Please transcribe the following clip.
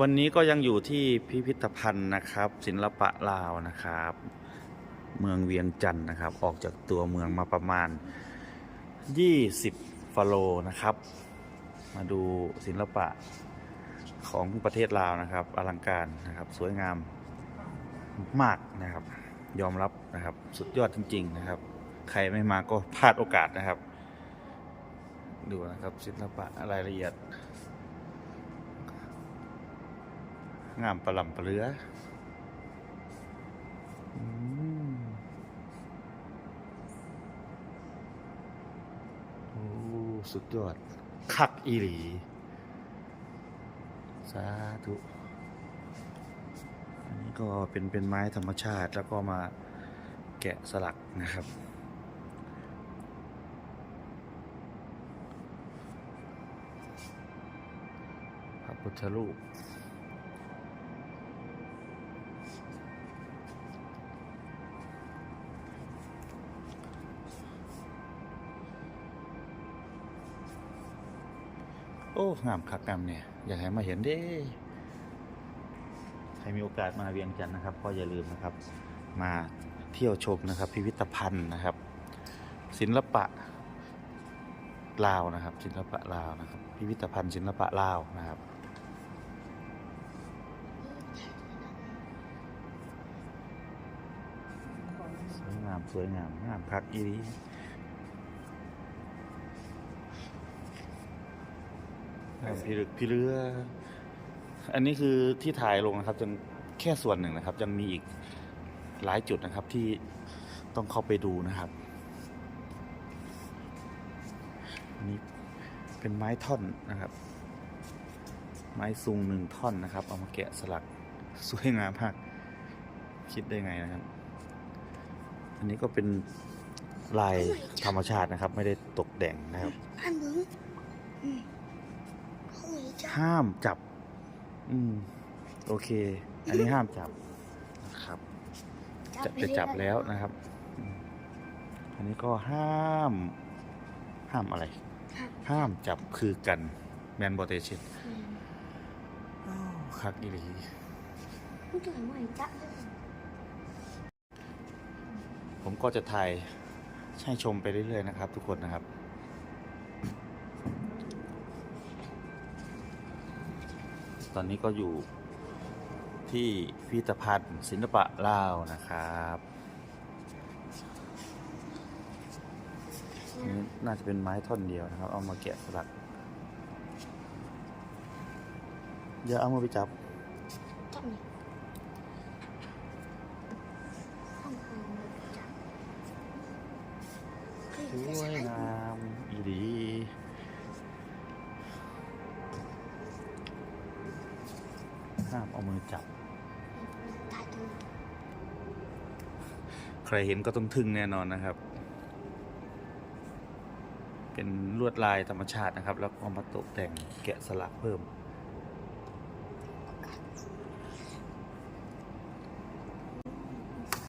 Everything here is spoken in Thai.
วันนี้ก็ยังอยู่ที่พิพิธภัณฑ์นะครับ ศิลปะลาวนะครับ เมืองเวียงจันทร์นะครับ ออกจากตัวเมืองมาประมาณ 20ฟาโลนะครับ มาดูศิลปะของประเทศลาวนะครับ อลังการนะครับ สวยงามมากนะครับ ยอมรับนะครับ สุดยอดจริง ๆ นะครับ ใครไม่มาก็พลาดโอกาสนะครับ ดูนะครับศิลปะรายละเอียด งามประหลำประเลืออืมโอ้สุดยอด คักอีหลี สาธุ อันนี้ก็เป็นเป็นไม้ธรรมชาติแล้วก็มาแกะสลักนะครับพระพุทธรูป โอ้งามคักงามเนี่ยอยากให้มาเห็นด้ใครมีโอกาสมาเวียงจันทร์นะครับก็อย่าลืมนะครับ มาเที่ยวชมนะครับ พิพิธภัณฑ์นะครับ ศิลปะลาวนะครับ ศิลปะลาวนะครับ พิพิธภัณฑ์ศิลปะลาวนะครับสวยงามสวยงามงามคักอีดี พิรึกพิเรือ อันนี้คือที่ถ่ายลงนะครับยังแค่ส่วนหนึ่งนะครับ ยังมีอีกหลายจุดนะครับที่ต้องเข้าไปดูนะครับอันนี้เป็นไม้ท่อนนะครับ ไม้ซุงหนึ่งท่อนนะครับ เอามาแกะสลักสวยงามมากคิดได้ไงนะครับ อันนี้ก็เป็นลายธรรมชาตินะครับ ไม่ได้ตกแต่งนะครับ อันมึงอืมเขาหนีจ้า ห้ามจับ อืม โอเค อันนี้ห้ามจับนะครับ จะจะจับแล้วนะครับอืมอันนี้ก็ห้าม ห้ามอะไร ห้ามจับคือกันแมนบอเตชินคักอีหลีมันเกิดใหม่จ้าผมก็จะถ่ายให้ชมไปเรื่อยๆนะครับ ทุกคนนะครับ ตอนนี้ก็อยู่ที่พิพิธภัณฑ์ศิลปะลาวนะครับ นี่น่าจะเป็นไม้ท่อนเดียวนะครับ เอามาแกะสลักอย่าเอามาไปจับ จับนี่สวยงามอีดี ห้ามเอามือจับตายตัวใครเห็นก็ต้องทึ่งแน่นอนนะครับ เป็นลวดลายธรรมชาตินะครับ แล้วก็มาตกแต่งแกะสลักเพิ่ม